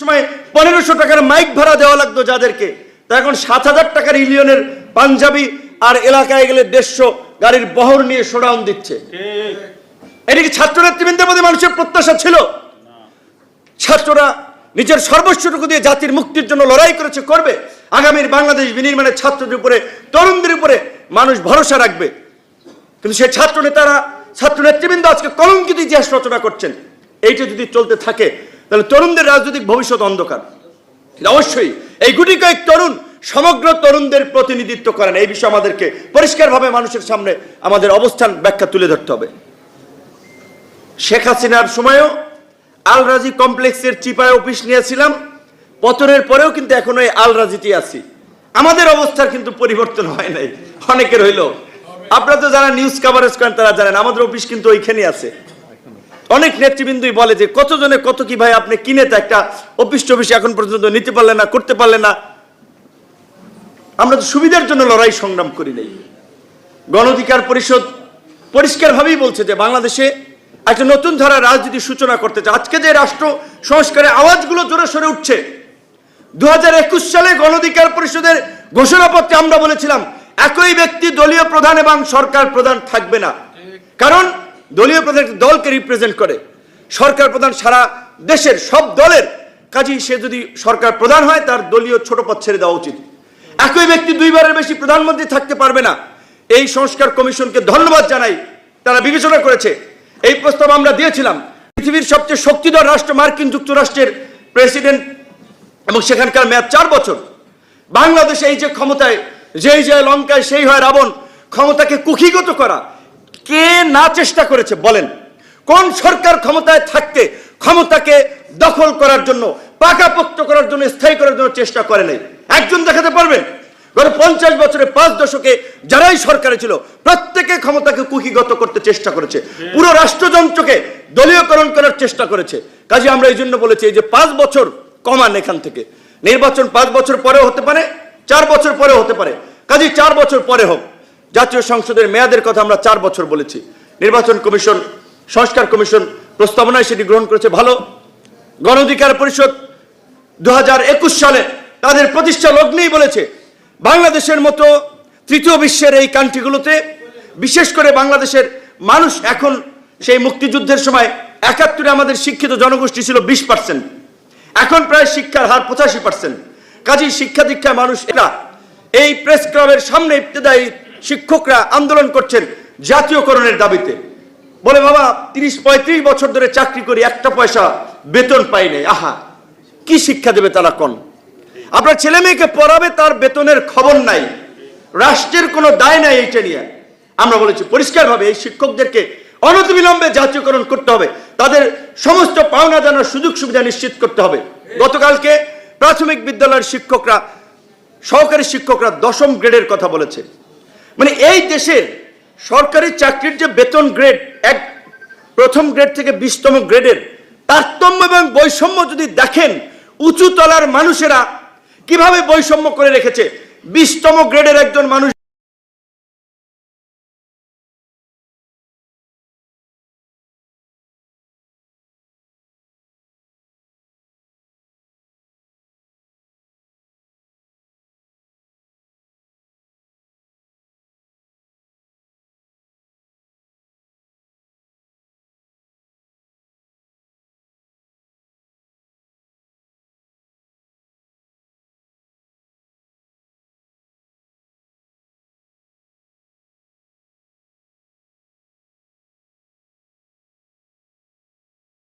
সময় পনেরোশো টাকার মাইক ভাড়া দেওয়া লাগতো যাদেরকে। তা এখন সাত হাজার টাকার ইলিয়নের পাঞ্জাবি আর এলাকায় গেলে দেড়শো গাড়ির বহর নিয়ে শোডাউন দিচ্ছে। এটা কি ছাত্র নেতৃবৃন্দের মধ্যে মানুষের প্রত্যাশা ছিল? ছাত্ররা নিজের সর্বস্বটুকু দিয়ে জাতির মুক্তির জন্য লড়াই করেছে করবে। আগামীর বাংলাদেশ বিনির্মাণের ছাত্রদের উপরে তরুণদের উপরে মানুষ ভরসা রাখবে। কিন্তু সেই ছাত্র নেতারা ছাত্র নেতৃবৃন্দ আজকে কলঙ্কিত ইতিহাস রচনা করছেন। এইটা যদি চলতে থাকে তাহলে তরুণদের রাজনৈতিক ভবিষ্যৎ অন্ধকার। অবশ্যই এই গুটি কয়েক তরুণ সমগ্র তরুণদের প্রতিনিধিত্ব করেন। এই বিষয়ে আমাদেরকে পরিষ্কারভাবে মানুষের সামনে আমাদের অবস্থান ব্যাখ্যা তুলে ধরতে হবে। শেখ হাসিনার সময়ও আল রাজি কমপ্লেক্সের চিপায় অফিস নিয়েছিলাম। পতনের পরেও কিন্তু এখনও এই আল রাজিতে আছি। আমাদের অবস্থার কিন্তু পরিবর্তন হয় নাই। অনেকের হইল। আপনারা তো যারা নিউজ কাভারেজ করেন, তারা জানেন, আমাদের অফিস কিন্তু ওইখানে আছে। অনেক নেতৃবৃন্দই বলে যে, কতজনে কত কি ভাই আপনি কিনে তো একটা অফিস এখন পর্যন্ত নিতে পারলেন না, করতে পারলেন না। আমরা তো সুবিধার জন্য লড়াই সংগ্রাম করি নাই। গণধিকার পরিষদ পরিষ্কারভাবেই বলছে যে, বাংলাদেশে একটা নতুন ধারা রাজনীতির সূচনা করতে চায়। আজকে যে রাষ্ট্র সংস্কারের আওয়াজগুলো জোরে সরে উঠছে দু হাজার একুশ সালে গণ অধিকার পরিষদের ঘোষণাপত্রে আমরা বলেছিলাম, একই ব্যক্তি দলীয় প্রধান এবং সরকার প্রধান থাকবে না। কারণ দলীয় প্রধান দলকে রিপ্রেজেন্ট করে। সরকার প্রধান সারা দেশের সব দলের। কাজেই সে যদি সরকার প্রধান হয়, তার দলীয় ছোট পদ ছেড়ে দেওয়া উচিত। একই ব্যক্তি দুইবারের বেশি প্রধানমন্ত্রী থাকতে পারবে না। এই সংস্কার কমিশনকে ধন্যবাদ জানাই। তারা বিবেচনা করেছে। এই প্রস্তাব আমরা দিয়েছিলাম। পৃথিবীর সবচেয়ে শক্তিধর রাষ্ট্র মার্কিন যুক্তরাষ্ট্রের প্রেসিডেন্ট এবং সেখানকার মেয়াদ চার বছর। বাংলাদেশে এই যে ক্ষমতায়, যেই যে লঙ্কায় সেই হয় রাবণ, ক্ষমতাকে কুক্ষিগত করা কে না চেষ্টা করেছে বলেন। কোন সরকার ক্ষমতায় থাকতে ক্ষমতাকে দখল করার জন্য, পাকাপোক্ত করার জন্য, স্থায়ী করার জন্য চেষ্টা করে নাই? একজন দেখাতে পারবেন? গত পঞ্চাশ বছরে পাঁচ দশকে যারাই সরকারে ছিল, প্রত্যেকে ক্ষমতাকে কুকিগত করতে চেষ্টা করেছে। পুরো রাষ্ট্রযন্ত্রকে দলীয়করণ করার চেষ্টা করেছে। কাজে আমরা এই জন্য বলেছি যে পাঁচ বছর কমান এখান থেকে। নির্বাচন পাঁচ বছর পরেও হতে পারে, চার বছর পরেও হতে পারে। কাজে চার বছর পরে হোক। জাতীয় সংসদের মেয়াদের কথা আমরা চার বছর বলেছি। নির্বাচন কমিশন, সংস্কার কমিশন প্রস্তাবনায় সেটি গ্রহণ করেছে ভালো। গণ অধিকার পরিষদ দু হাজার একুশ সালে তাদের প্রতিষ্ঠা লগ্নেই বলেছে, বাংলাদেশের মতো তৃতীয় বিশ্বের এই কান্ট্রিগুলোতে, বিশেষ করে বাংলাদেশের মানুষ এখন সেই মুক্তিযুদ্ধের সময় একাত্তরে আমাদের শিক্ষিত জনগোষ্ঠী ছিল বিশ পার্সেন্ট এখন প্রায় শিক্ষার হার পঁচাশি পার্সেন্ট কাজেই শিক্ষা দীক্ষায় মানুষ এরা। এই প্রেস ক্লাবের সামনে ইবতদায়ী শিক্ষকরা আন্দোলন করছেন জাতীয়করণের দাবিতে। বলে বাবা, তিরিশ, পঁয়ত্রিশ বছর ধরে চাকরি করি, একটা পয়সা বেতন পাই নাই। আহা, কি শিক্ষা দেবে তারা কোন? আপনার ছেলে মেয়েকে পড়াবে, তার বেতনের খবর নাই। রাষ্ট্রের কোনো দায় নাই এইটা নিয়ে। আমরা বলেছি, পরিষ্কারভাবে এই শিক্ষকদেরকে অনতিবিলম্বে জাতীয়করণ করতে হবে। তাদের সমস্ত পাওনা জানার সুযোগ সুবিধা নিশ্চিত করতে হবে। গতকালকে প্রাথমিক বিদ্যালয়ের শিক্ষকরা, সহকারী শিক্ষকরা দশম গ্রেডের কথা বলেছে। মানে এই দেশের সরকারি চাকরির যে বেতন গ্রেড এক প্রথম গ্রেড থেকে বিশতম গ্রেডের তারতম্য এবং বৈষম্য যদি দেখেন, উঁচু তলার মানুষেরা কীভাবে বৈষম্য করে রেখেছে? বিশতম গ্রেডের একজন মানুষ